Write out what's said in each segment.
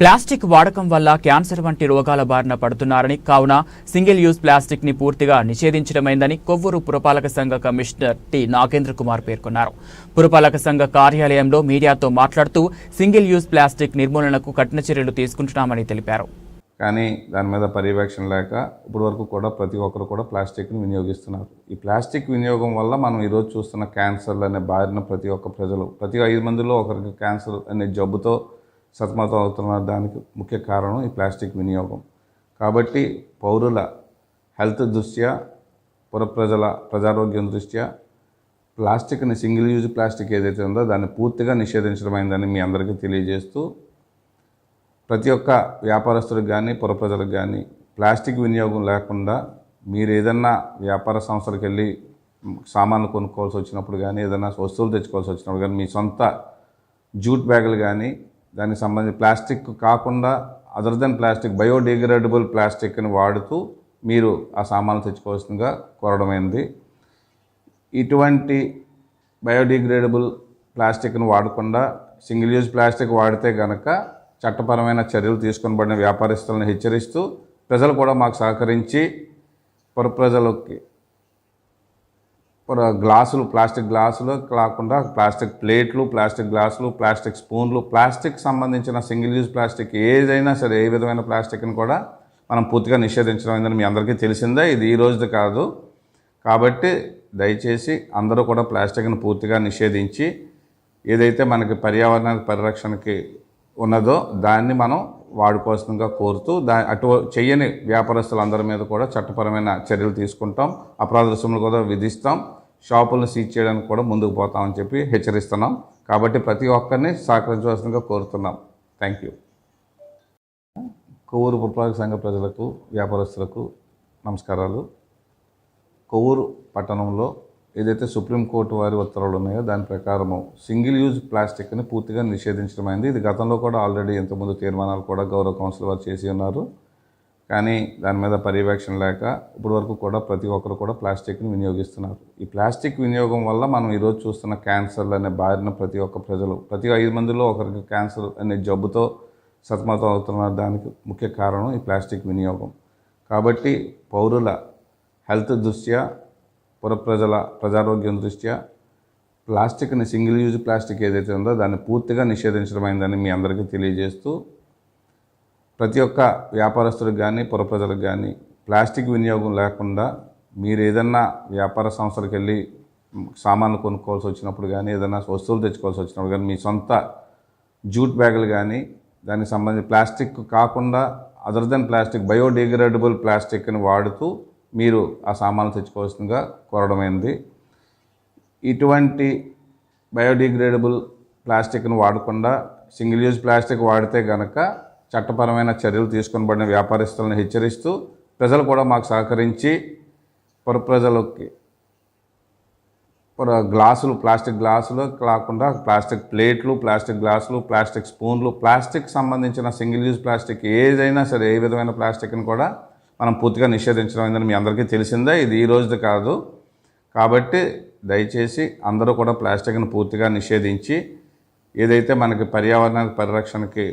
Plastic వాడకం వల్ల cancer వంటి రోగాల బారిన పడుతున్నారని కావున సింగిల్ యూజ్ ప్లాస్టిక్ని పూర్తిగా నిషేధించడమైందని కొవ్వూరు పురపాలక సంఘ కమిషనర్ టి. నాగేంద్ర కుమార్ పేర్కొన్నారు. పురపాలక సంఘ కార్యాలయంలో మీడియాతో మాట్లాడుతూ సింగిల్ యూజ్ ప్లాస్టిక్ నిర్మూలనకు కఠిన చర్యలు తీసుకుంటున్నామని తెలిపారు. కానీ దాని మీద పర్యవేక్షణ లేక ఇప్పటి వరకు కూడా ప్రతి ఒక్కరు కూడా ప్లాస్టిక్ని వినియోగిస్తున్నారు. ఈ ప్లాస్టిక్ వినియోగం వల్ల మనం ఈరోజు చూస్తున్న క్యాన్సర్లు అనే బారిన ప్రతి ఒక్క ప్రజలు ప్రతి ఐదు మందిలో ఒకరికి క్యాన్సర్ అనే జబ్బుతో సతమతం అవుతున్న దానికి ముఖ్య కారణం ఈ ప్లాస్టిక్ వినియోగం. కాబట్టి పౌరుల హెల్త్ దృష్ట్యా పురప్రజల ప్రజారోగ్యం దృష్ట్యా ప్లాస్టిక్ని సింగిల్ యూజ్ ప్లాస్టిక్ ఏదైతే ఉందో దాన్ని పూర్తిగా నిషేధించడమైందని మీ అందరికీ తెలియజేస్తూ ప్రతి ఒక్క వ్యాపారస్తులకు కానీ పురప్రజలకు కానీ ప్లాస్టిక్ వినియోగం లేకుండా మీరు ఏదన్నా వ్యాపార సంస్థలకు వెళ్ళి సామాన్లు కొనుక్కోవాల్సి వచ్చినప్పుడు కానీ ఏదైనా వస్తువులు తెచ్చుకోవాల్సి వచ్చినప్పుడు కానీ మీ సొంత జూట్ బ్యాగులు కానీ దానికి సంబంధించి ప్లాస్టిక్ కాకుండా అదర్ దెన్ ప్లాస్టిక్ బయోడిగ్రేడబుల్ ప్లాస్టిక్ని వాడుతూ మీరు ఆ సామాన్లు తెచ్చుకోవాల్సిందిగా కోరడమైంది ఇటువంటి బయోడిగ్రేడబుల్ ప్లాస్టిక్ను వాడకుండా సింగిల్ యూజ్ ప్లాస్టిక్ వాడితే గనక చట్టపరమైన చర్యలు తీసుకొనబడిన వ్యాపారస్తులను హెచ్చరిస్తూ ప్రజలు కూడా మాకు సహకరించి పుర ప్రజలకి గ్లాసులు ప్లాస్టిక్ గ్లాసులు కాకుండా ప్లాస్టిక్ ప్లేట్లు ప్లాస్టిక్ గ్లాసులు ప్లాస్టిక్ స్పూన్లు ప్లాస్టిక్ సంబంధించిన సింగిల్ యూజ్ ప్లాస్టిక్ ఏదైనా సరే ఏ విధమైన ప్లాస్టిక్ని కూడా మనం పూర్తిగా నిషేధించడం అయిందని మీ అందరికీ తెలిసిందే. ఇది ఈ రోజుది కాదు. కాబట్టి దయచేసి అందరూ కూడా ప్లాస్టిక్ను పూర్తిగా నిషేధించి ఏదైతే మనకి పర్యావరణ పరిరక్షణకి ఉన్నదో దాన్ని మనం వాడుకోవాల్సిందిగా కోరుతూ దా అటు చెయ్యని వ్యాపారస్తులందరి మీద కూడా చట్టపరమైన చర్యలు తీసుకుంటాం. అపరాధ రుసుములు కూడా విధిస్తాం. షాపులను సీజ్ చేయడానికి కూడా ముందుకు పోతామని చెప్పి హెచ్చరిస్తున్నాం. కాబట్టి ప్రతి ఒక్కరిని సహకరించవలసిందిగా కోరుతున్నాం. థ్యాంక్ యూ కొవ్వూరు పురపాలక సంఘ ప్రజలకు వ్యాపారస్తులకు నమస్కారాలు. కొవ్వూరు పట్టణంలో ఏదైతే సుప్రీంకోర్టు వారి ఉత్తర్వులు ఉన్నాయో దాని ప్రకారము సింగిల్ యూజ్ ప్లాస్టిక్ని పూర్తిగా నిషేధించడం అయింది. ఇది గతంలో కూడా ఆల్రెడీ ఇంతకుముందు తీర్మానాలు కూడా గౌరవ కౌన్సిల్ వారు చేసి ఉన్నారు. కానీ దాని మీద పర్యవేక్షణ లేక ఇప్పటి వరకు కూడా ప్రతి ఒక్కరు కూడా ప్లాస్టిక్ని వినియోగిస్తున్నారు. ఈ ప్లాస్టిక్ వినియోగం వల్ల మనం ఈరోజు చూస్తున్న క్యాన్సర్లు అనే బారిన ప్రతి ఒక్క ప్రజలు ప్రతి ఐదు మందిలో ఒకరికి క్యాన్సర్ అనే జబ్బుతో సతమతం అవుతున్న దానికి ముఖ్య కారణం ఈ ప్లాస్టిక్ వినియోగం. కాబట్టి పౌరుల హెల్త్ దృష్ట్యా పురప్రజల ప్రజారోగ్యం దృష్ట్యా ప్లాస్టిక్ని సింగిల్ యూజ్ ప్లాస్టిక్ ఏదైతే ఉందో దాన్ని పూర్తిగా నిషేధించడమైందని మీ అందరికీ తెలియజేస్తూ ప్రతి ఒక్క వ్యాపారస్తులకు కానీ పురప్రజలకు కానీ ప్లాస్టిక్ వినియోగం లేకుండా మీరు ఏదన్నా వ్యాపార సంస్థలకు వెళ్ళి సామాన్లు కొనుక్కోవాల్సి వచ్చినప్పుడు కానీ ఏదైనా వస్తువులు తెచ్చుకోవాల్సి వచ్చినప్పుడు కానీ మీ సొంత జూట్ బ్యాగులు కానీ దానికి సంబంధించి ప్లాస్టిక్ కాకుండా అదర్ దెన్ ప్లాస్టిక్ బయోడిగ్రేడబుల్ ప్లాస్టిక్ని వాడుతూ మీరు ఆ సామాన్లు తెచ్చుకోవాల్సిందిగా కోరడమైంది ఇటువంటి బయోడిగ్రేడబుల్ ప్లాస్టిక్ను వాడకుండా సింగిల్ యూజ్ ప్లాస్టిక్ వాడితే గనక చట్టపరమైన చర్యలు తీసుకొనబడిన వ్యాపారస్తులను హెచ్చరిస్తూ ప్రజలు కూడా మాకు సహకరించి పొర ప్రజలకి గ్లాసులు ప్లాస్టిక్ గ్లాసులు కాకుండా ప్లాస్టిక్ ప్లేట్లు ప్లాస్టిక్ గ్లాసులు ప్లాస్టిక్ స్పూన్లు ప్లాస్టిక్ సంబంధించిన సింగిల్ యూజ్ ప్లాస్టిక్ ఏదైనా సరే ఏ విధమైన ప్లాస్టిక్ని కూడా మనం పూర్తిగా నిషేధించడం అయిందని మీ అందరికీ తెలిసిందే. ఇది ఈ రోజుది కాదు. కాబట్టి దయచేసి అందరూ కూడా ప్లాస్టిక్ను పూర్తిగా నిషేధించి ఏదైతే మనకి పర్యావరణ పరిరక్షణకి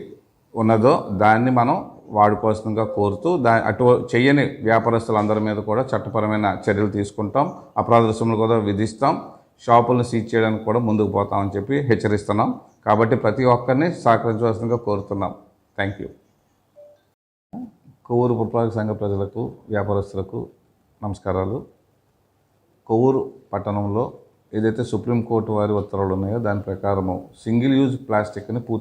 ఉన్నదో దాన్ని మనం వాడుకోవాల్సిందిగా కోరుతూ దా అటు చెయ్యని వ్యాపారస్తులందరి మీద కూడా చట్టపరమైన చర్యలు తీసుకుంటాం. అపరాధ రుసుములు కూడా విధిస్తాం. షాపులను సీజ్ చేయడానికి కూడా ముందుకు పోతామని చెప్పి హెచ్చరిస్తున్నాం. కాబట్టి ప్రతి ఒక్కరిని సహకరించవలసిందిగా కోరుతున్నాం. Thank you. కొవ్వూరు పురపాలక సంఘ ప్రజలకు వ్యాపారస్తులకు నమస్కారాలు. కొవ్వూరు పట్టణంలో ఏదైతే సుప్రీంకోర్టు వారి ఉత్తర్వులు ఉన్నాయో దాని ప్రకారము సింగిల్ యూజ్ ప్లాస్టిక్ని పూర్తి